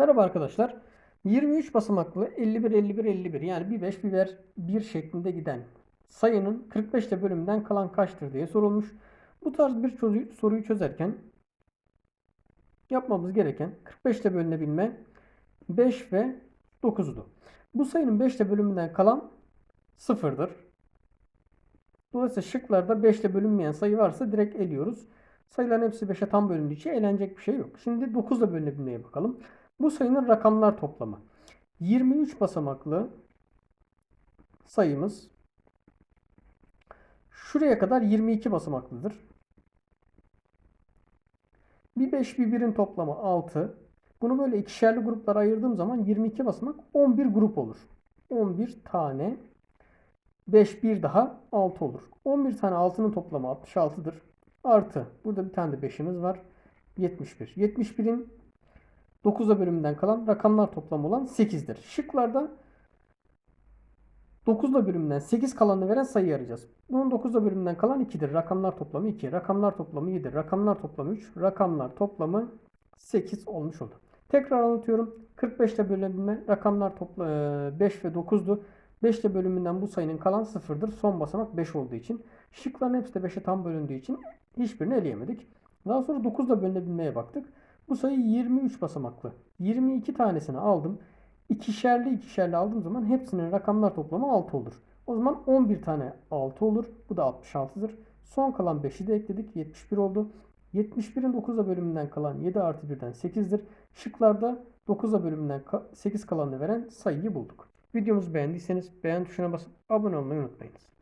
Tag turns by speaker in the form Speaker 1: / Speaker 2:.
Speaker 1: Merhaba arkadaşlar. 23 basamaklı 51 51 51 yani bir 5 biber 1 şeklinde giden sayının 45'te bölümünden kalan kaçtır diye sorulmuş. Bu tarz bir soruyu, çözerken yapmamız gereken 45'te bölünebilme 5 ve 9'du. Bu sayının 5'te bölümünden kalan 0'dır. Dolayısıyla şıklarda 5'te bölünmeyen sayı varsa direkt eliyoruz. Sayıların hepsi 5'e tam bölündüğü için eğlenecek bir şey yok. Şimdi 9'la bölünebilmeye bakalım. Bu sayının rakamlar toplamı. 23 basamaklı sayımız şuraya kadar 22 basamaklıdır. Bir 5 bir 1'in toplamı 6. Bunu böyle ikişerli gruplara ayırdığım zaman 22 basamak 11 grup olur. 11 tane 5 bir daha 6 olur. 11 tane 6'nın toplamı 66'dır. Artı burada bir tane de 5'imiz var. 71. 71'in 9'a bölümünden kalan rakamlar toplamı olan 8'dir. Şıklarda 9'la bölümünden 8 kalanını veren sayıyı arayacağız. Bunun 9'la bölümünden kalan 2'dir. Rakamlar toplamı 2. Rakamlar toplamı 7. Rakamlar toplamı 3. Rakamlar toplamı 8 olmuş oldu. Tekrar anlatıyorum. 45'te bölünebilme rakamlar topla 5 ve 9'du. 5'te bölümünden bu sayının kalan 0'dır. Son basamak 5 olduğu için. Şıkların hepsi de 5'e tam bölündüğü için hiçbirini eleyemedik. Daha sonra 9'la bölünebilmeye baktık. Bu sayı 23 basamaklı. 22 tanesini aldım. İkişerli ikişerli aldığım zaman hepsinin rakamlar toplamı 6 olur. O zaman 11 tane 6 olur. Bu da 66'dır. Son kalan 5'i de ekledik. 71 oldu. 71'in 9'a bölümünden kalan 7 artı 1'den 8'dir. Şıklarda 9'a bölümünden 8 kalanını veren sayıyı bulduk. Videomuzu beğendiyseniz beğen tuşuna basıp abone olmayı unutmayınız.